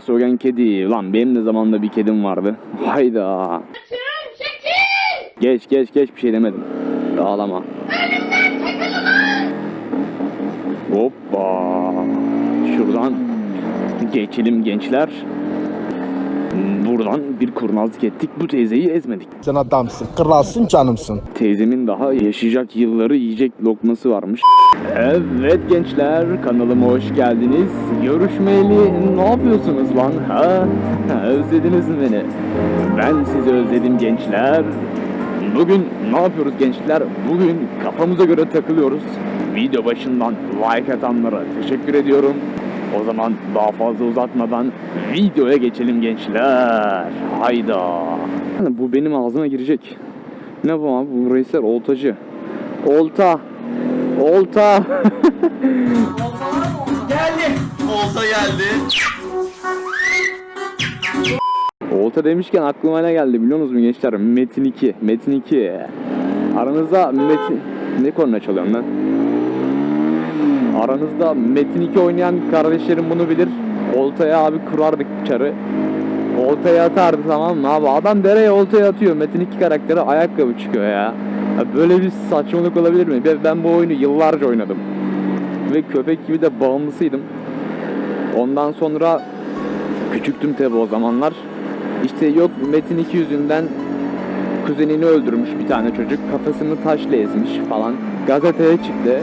Volkswagen kedi. Lan benim de zamanında bir kedim vardı. Hayda. Geç geç geç bir şey demedim. Ağlama. Hoppa. Şuradan geçelim gençler. Buradan bir kurnazlık ettik. Bu teyzeyi ezmedik. Sen adamsın, kralsın, canımsın. Teyzemin daha yaşayacak yılları yiyecek lokması varmış. Evet gençler kanalıma hoş geldiniz. Görüşmeyeli ne yapıyorsunuz lan ha? Ha, Özlediniz mi beni? Ben sizi özledim gençler. Bugün ne yapıyoruz gençler? Bugün kafamıza göre takılıyoruz. Video başından like atanlara teşekkür ediyorum. O zaman daha fazla uzatmadan videoya geçelim gençler. Hayda. Bu benim ağzıma girecek. Ne bu abi? Bu reisler oltacı. Olta. Olta. Olta geldi. Olta demişken aklıma ne geldi biliyor musunuz gençler? Metin 2. Metin 2. Aranızda Metin... Ne korna çalıyorum ben? Aranızda Metin 2 oynayan kardeşlerim bunu bilir. Oltaya abi kurardık çarı. Oltaya atardı tamam mı abi? Adam dereye oltaya atıyor. Metin 2 karakteri ayakkabı çıkıyor ya. Ya Böyle bir saçmalık olabilir mi? Ben- bu oyunu yıllarca oynadım. Ve köpek gibi de bağımlısıydım. Ondan sonra küçüktüm tabi o zamanlar. İşte yok Metin 2 yüzünden kuzenini öldürmüş bir tane çocuk. Kafasını taşla ezmiş falan. Gazeteye çıktı.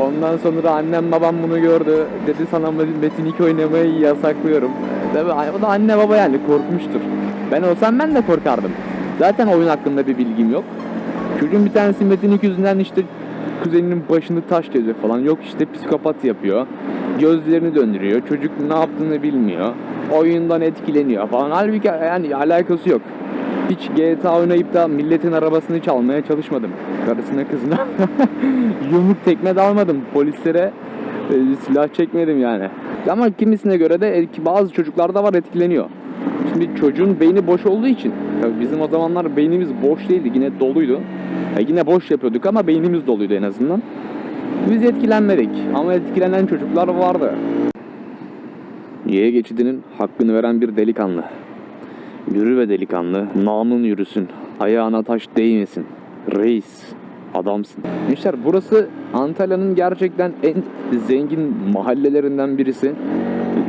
Ondan sonra annem babam bunu gördü. Dedi sana Metin 2 oynamayı yasaklıyorum. Ee, Tabii o da anne baba yani korkmuştur. Ben olsam ben de korkardım. Zaten oyun hakkında bir bilgim yok. Çocuğun bir tanesi Metin 2 yüzünden işte kuzeninin başını taşla eziyor falan. Yok işte psikopat yapıyor. Gözlerini döndürüyor. Çocuk ne yaptığını bilmiyor. Oyundan etkileniyor falan. Halbuki yani alakası yok. Hiç GTA oynayıp da milletin arabasını çalmaya çalışmadım. Karısına kızına yumruk tekme de almadım. Polislere e, silah çekmedim yani. Ama kimisine göre de etki- bazı çocuklarda var etkileniyor. Şimdi çocuğun beyni boş olduğu için tabii bizim o zamanlar beynimiz boş değildi yine doluydu. Ya yine boş yapıyorduk ama beynimiz doluydu en azından. Biz etkilenmedik ama etkilenen çocuklar vardı. Y geçidinin hakkını veren bir delikanlı. Yürü ve delikanlı, namın yürüsün, ayağına taş değmesin. Reis, adamsın. Gençler burası Antalya'nın gerçekten en zengin mahallelerinden birisi.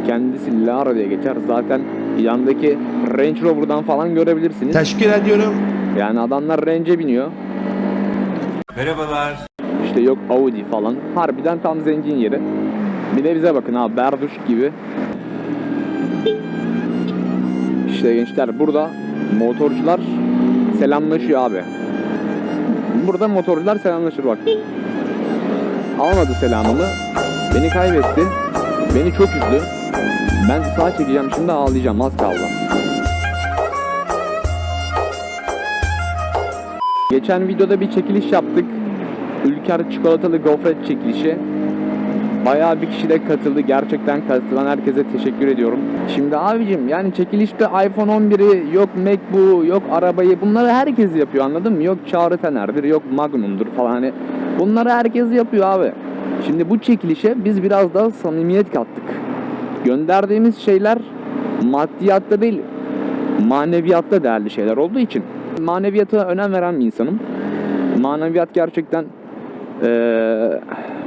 Kendisi Lara diye geçer. Zaten yandaki Range Rover'dan falan görebilirsiniz. Teşekkür ediyorum. Yani adamlar Range'e biniyor. Merhabalar. İşte yok Audi falan. Harbiden tam zengin yeri. Bir de bize bakın abi Berduş gibi. İşte gençler burada motorcular selamlaşıyor abi. Burada motorcular selamlaşır bak. Almadı selamımı. Beni kaybetti. Beni çok üzdü. Ben sağa çekeceğim şimdi ağlayacağım az kaldı. Geçen videoda bir çekiliş yaptık. Ülker çikolatalı gofret çekilişi. Bayağı bir kişi de katıldı. Gerçekten katılan herkese teşekkür ediyorum. Şimdi abicim yani çekilişte iPhone 11'i yok MacBook yok arabayı bunları herkes yapıyor anladın mı? Yok Çağrı Tener'dir yok Magnum'dur falan hani. Bunları herkes yapıyor abi. Şimdi bu çekilişe biz biraz daha samimiyet kattık. Gönderdiğimiz şeyler maddiyatta değil maneviyatta değerli şeyler olduğu için maneviyata önem veren bir insanım. Maneviyat gerçekten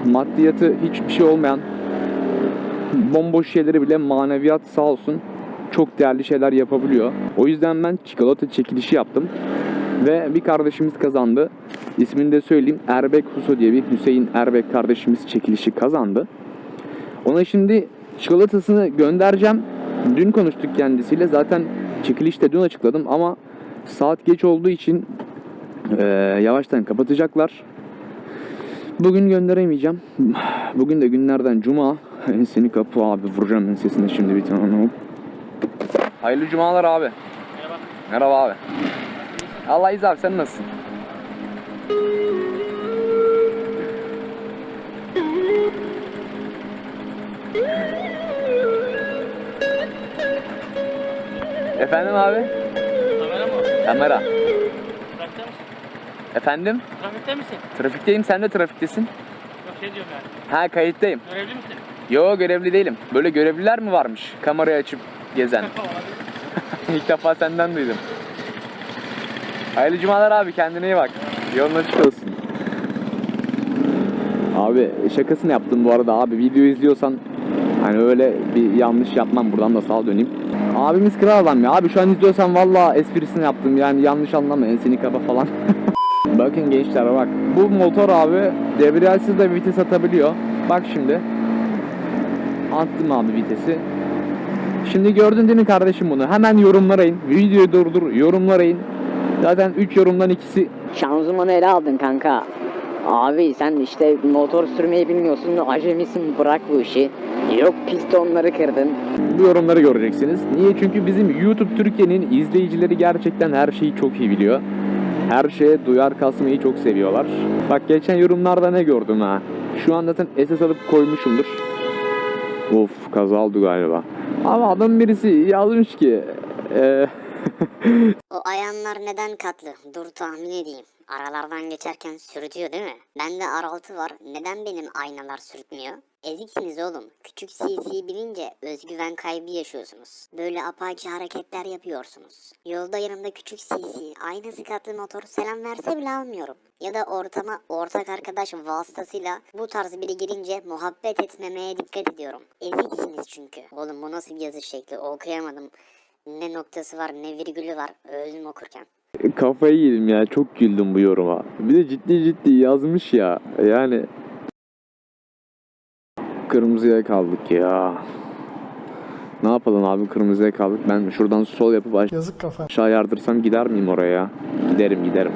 maddiyatı hiçbir şey olmayan bomboş şeyleri bile maneviyat sağ olsun çok değerli şeyler yapabiliyor. O yüzden ben çikolata çekilişi yaptım. Ve bir kardeşimiz kazandı. İsmini de söyleyeyim. Erbek Huso diye bir Hüseyin Erbek kardeşimiz çekilişi kazandı. Ona şimdi çikolatasını göndereceğim. Dün konuştuk kendisiyle. Zaten çekilişte dün açıkladım ama saat geç olduğu için eee, yavaştan kapatacaklar. Bugün gönderemeyeceğim. Bugün de günlerden cuma. Enseni kapı abi vuracağım ensesine şimdi bir tane. Hop. Hayırlı cumalar abi. Merhaba. Merhaba abi. Allah izah abi sen nasılsın? Efendim abi? Kamera mı? Kamera. Efendim? Trafikte misin? Trafikteyim sen de trafiktesin. Yok şey diyorum yani. Ha kayıttayım. Görevli misin? Yo görevli değilim. Böyle görevliler mi varmış? Kamerayı açıp gezen. İlk defa senden duydum. Hayırlı cumalar abi kendine iyi bak. Yolun açık olsun. Abi şakasını yaptım bu arada abi video izliyorsan hani öyle bir yanlış yapmam buradan da sağ döneyim. Abimiz kral adam ya abi şu an izliyorsan valla esprisini yaptım yani yanlış anlama enseni kaba falan. Bakın gençler bak bu motor abi debriyajsız da vites atabiliyor. Bak şimdi. Attım abi vitesi. Şimdi gördün değil mi kardeşim bunu? Hemen yorumlara in. Videoyu durdur, yorumlara in. Zaten 3 yorumdan ikisi Şanzımanı ele aldın kanka. Abi sen işte motor sürmeyi bilmiyorsun, acemisin bırak bu işi. Yok pistonları kırdın. bu yorumları göreceksiniz. Niye? Çünkü bizim YouTube Türkiye'nin izleyicileri gerçekten her şeyi çok iyi biliyor. Her şeye duyar kasmayı çok seviyorlar. Bak geçen yorumlarda ne gördüm ha. Şu an zaten SS alıp koymuşumdur. Of kaza oldu galiba. Ama adam birisi yazmış ki eee O ayanlar neden katlı? Dur tahmin edeyim. Aralardan geçerken sürtüyor değil mi? Bende R6 var. Neden benim aynalar sürtmüyor? Eziksiniz oğlum. Küçük CC bilince özgüven kaybı yaşıyorsunuz. Böyle apaçı hareketler yapıyorsunuz. Yolda yanımda küçük CC, aynası katlı motor selam verse bile almıyorum. Ya da ortama ortak arkadaş vasıtasıyla bu tarz biri girince muhabbet etmemeye dikkat ediyorum. Eziksiniz çünkü. Oğlum bu nasıl bir yazış şekli okuyamadım. Ne noktası var ne virgülü var. Öldüm okurken. kafayı yedim ya. Çok güldüm bu yoruma. Bir de ciddi ciddi yazmış ya. Yani kırmızıya kaldık ya. Ne yapalım abi kırmızıya kaldık. Ben şuradan sol yapıp aş- Yazık kafa. aşağı yardırsam gider miyim oraya ya? Giderim giderim.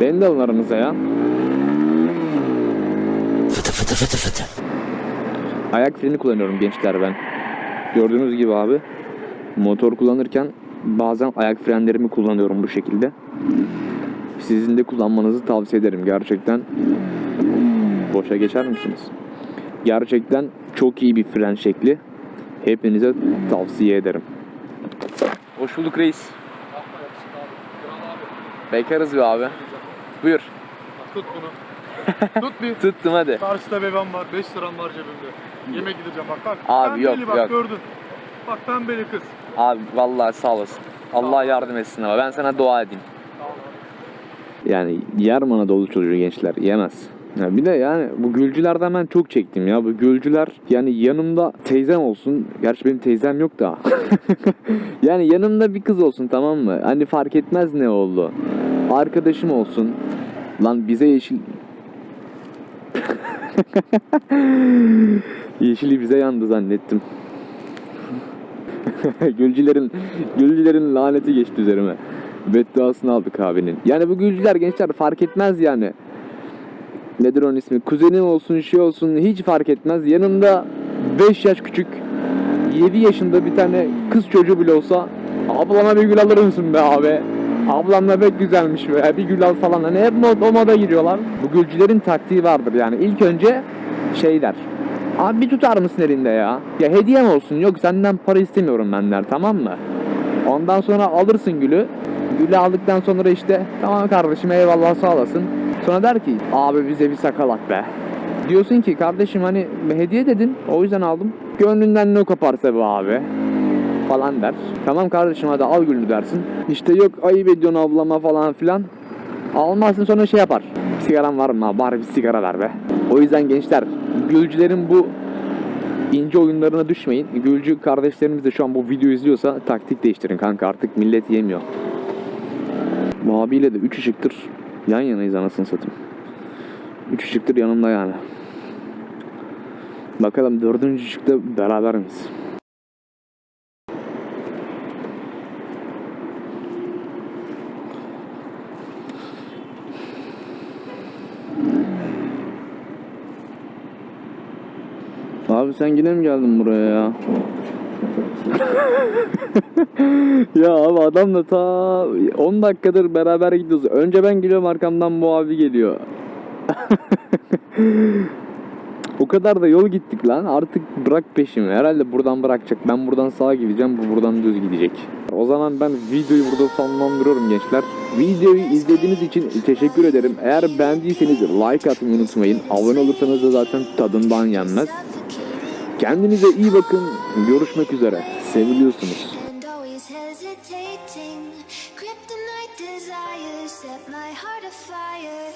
Beni de alın aranıza ya. Ayak freni kullanıyorum gençler ben. Gördüğünüz gibi abi motor kullanırken bazen ayak frenlerimi kullanıyorum bu şekilde. Sizin de kullanmanızı tavsiye ederim gerçekten. Boşa geçer misiniz? Gerçekten çok iyi bir fren şekli. Hepinize tavsiye ederim. Hoş bulduk reis. Bekarız be abi. Buyur. Tut bunu. Tut bir. Tuttum hadi. Karşıda bebem var. 5 liram var cebimde. Yemek gideceğim bak bak. Abi pembeli yok, bak yok. gördün. Bak pembeli kız. Abi vallahi sağ olasın. Allah yardım etsin ama ben sana dua edeyim. Yani yer mi Anadolu çocuğu gençler yemez. Ya bir de yani bu gülcülerden ben çok çektim ya. Bu gülcüler yani yanımda teyzem olsun. Gerçi benim teyzem yok da. yani yanımda bir kız olsun tamam mı? Hani fark etmez ne oldu. Arkadaşım olsun. Lan bize yeşil... Yeşili bize yandı zannettim. Gülcülerin Gülcülerin laneti geçti üzerime. Bedduasını aldık abinin. Yani bu Gülcüler gençler fark etmez yani. Nedir onun ismi? Kuzenim olsun, şey olsun hiç fark etmez. Yanımda 5 yaş küçük 7 yaşında bir tane kız çocuğu bile olsa ablama bir gül alır mısın be abi? Ablam da pek güzelmiş be. Bir gül al falan. Hani hep mod, o moda giriyorlar. Bu gülcülerin taktiği vardır yani. İlk önce şey der. Abi bir tutar mısın elinde ya? Ya hediyem olsun. Yok senden para istemiyorum ben der. Tamam mı? Ondan sonra alırsın gülü. Gülü aldıktan sonra işte tamam kardeşim eyvallah sağ olasın. Sonra der ki abi bize bir sakalak be. Diyorsun ki kardeşim hani hediye dedin o yüzden aldım. Gönlünden ne koparsa bu abi falan der. Tamam kardeşim hadi al gülünü dersin. İşte yok ayıp ediyorsun ablama falan filan. Almazsın sonra şey yapar. Sigaran var mı? Bari bir sigara ver be. O yüzden gençler Gülcülerin bu ince oyunlarına düşmeyin. Gülcü kardeşlerimiz de şu an bu videoyu izliyorsa taktik değiştirin kanka artık millet yemiyor. Bu abiyle de 3 ışıktır yan yanayız anasını satayım. 3 ışıktır yanımda yani. Bakalım dördüncü ışıkta beraber miyiz? Abi sen yine mi geldin buraya ya? ya abi adamla ta 10 dakikadır beraber gidiyoruz. Önce ben geliyorum arkamdan bu abi geliyor. O kadar da yol gittik lan. Artık bırak peşimi. Herhalde buradan bırakacak. Ben buradan sağa gideceğim. Bu buradan düz gidecek. O zaman ben videoyu burada sonlandırıyorum gençler. Videoyu izlediğiniz için teşekkür ederim. Eğer beğendiyseniz like atmayı unutmayın. Abone olursanız da zaten tadından yenmez. Kendinize iyi bakın. Görüşmek üzere. Seviliyorsunuz. Kryptonite desires set my heart afire.